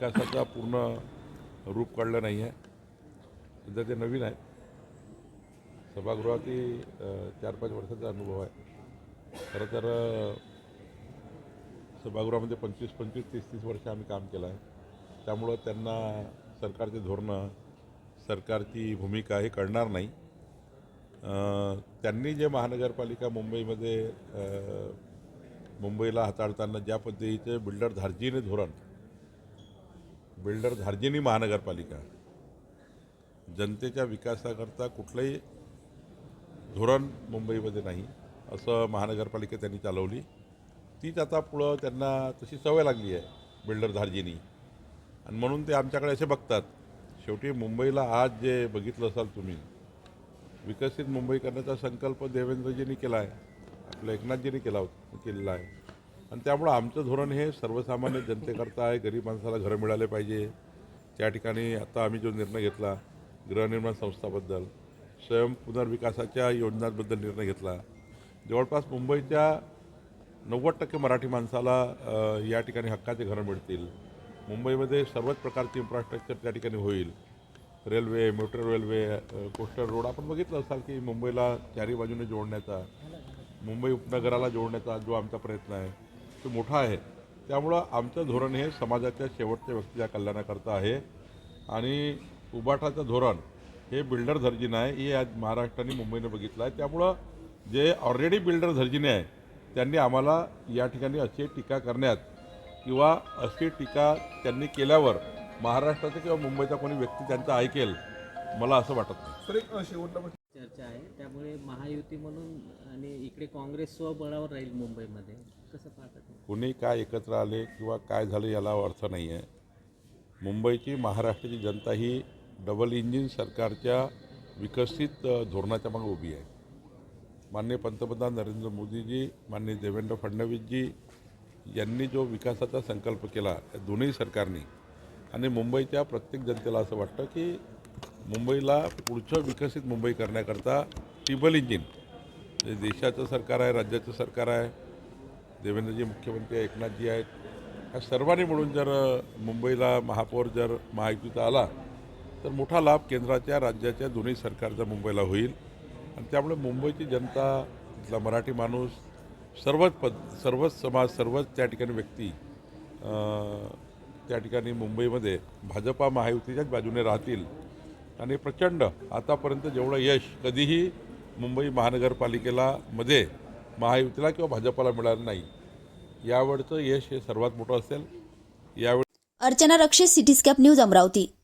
विकासाचा पूर्ण रूप काढलं नाही आहे. सध्या ते नवीन आहे. सभागृहातही चार पाच वर्षाचा अनुभव आहे. खरं तर सभागृहामध्ये पंचवीस पंचवीस तीस तीस वर्ष आम्ही काम केलं आहे. त्यामुळं त्यांना सरकारचे धोरणं सरकारची भूमिका हे कळणार नाही. त्यांनी जे महानगरपालिका मुंबईमध्ये मुंबईला हाताळताना ज्या पद्धतीचे बिल्डर धार्जीने धोरण बिल्डर धार्जिनी महानगरपालिका. जनतेच्या विकासाकरता कुठलंही धोरण मुंबईमध्ये नाही असं महानगरपालिका त्यांनी चालवली. तीच आता पुढं त्यांना तशी सवय लागली आहे बिल्डर धार्जिनी आणि म्हणून ते आमच्याकडे असे बघतात शेवटी मुंबईला आज जे बघितलं असाल तुम्ही विकसित मुंबई करण्याचा संकल्प देवेंद्रजींनी केला आहे आपल्या एकनाथजींनी केला होता केलेला आहे. आणि त्यामुळं आमचं धोरण हे सर्वसामान्य जनतेकरता आहे. गरीब माणसाला घरं मिळाले पाहिजे. त्या ठिकाणी आता आम्ही जो निर्णय घेतला गृहनिर्माण संस्थाबद्दल स्वयं पुनर्विकासाच्या योजनांबद्दल निर्णय घेतला. जवळपास मुंबईच्या नव्वद टक्के मराठी माणसाला या ठिकाणी हक्काचे घरं मिळतील. मुंबईमध्ये सर्वच प्रकारचे इन्फ्रास्ट्रक्चर त्या ठिकाणी होईल. Railway metro railway coastal road आपण बघितलं असाल की मुंबईला चारी बाजूने जोडण्याचा मुंबई उपनगराला जोडण्याचा जो आमचा प्रयत्न आहे तो मोठा आहे. त्यामुळं आमचं धोरण हे समाजाच्या शेवटच्या व्यक्तीच्या कल्याणाकरता आहे. आणि उबाटाचं धोरण हे बिल्डर दर्जिनं आहे हे आज महाराष्ट्राने मुंबईने बघितलं आहे त्यामुळं जे ऑलरेडी बिल्डर दर्जिने आहे त्यांनी आम्हाला या ठिकाणी अशी टीका करण्यात किंवा अशी टीका त्यांनी केल्यावर महाराष्ट्राचा किंवा मुंबईचा कोणी व्यक्ती त्यांचा ऐकेल मला असं वाटत नाही. त्यामुळे महायुती म्हणून आणि इकडे काँग्रेस स्वबळावर राहील मुंबईमध्ये. कसं पाहतात कुणी काय एकत्र आले किंवा काय झालं याला अर्थ नाही आहे मुंबईची महाराष्ट्राची जनता ही डबल इंजिन सरकारच्या विकसित धोरणाच्या मागे उभी आहे. माननीय पंतप्रधान नरेंद्र मोदीजी माननीय देवेंद्र फडणवीसजी यांनी जो विकासाचा संकल्प केला त्या दोन्ही सरकारने आणि मुंबईच्या प्रत्येक जनतेला असं वाटतं की मुंबईला पुढचं विकसित मुंबई करण्याकरता ट्रिबल इंजिन. जे देशाचं सरकार आहे राज्याचं सरकार आहे. देवेंद्रजी मुख्यमंत्री एकनाथजी आहेत. ह्या सर्वांनी मिळून जर मुंबईला महापौर जर महायुतीचा आला तर मोठा लाभ केंद्राच्या राज्याच्या दोन्ही सरकारचा मुंबईला होईल. आणि त्यामुळे मुंबईची जनता तिथला मराठी माणूस सर्वच पद सर्वच समाज सर्वच त्या ठिकाणी व्यक्ती त्या ठिकाणी मुंबईमध्ये भाजपा महायुतीच्याच बाजूने राहतील. आणि प्रचंड आतापर्यंत जेवढं यश कधीही मुंबई महानगरपालिकेला मध्ये महायुतीला किंवा भाजपाला मिळालं नाही. यावेळचं यश हे सर्वात मोठं असेल. यावेळी अर्चना रक्षे सिटीस्कॅप न्यूज अमरावती.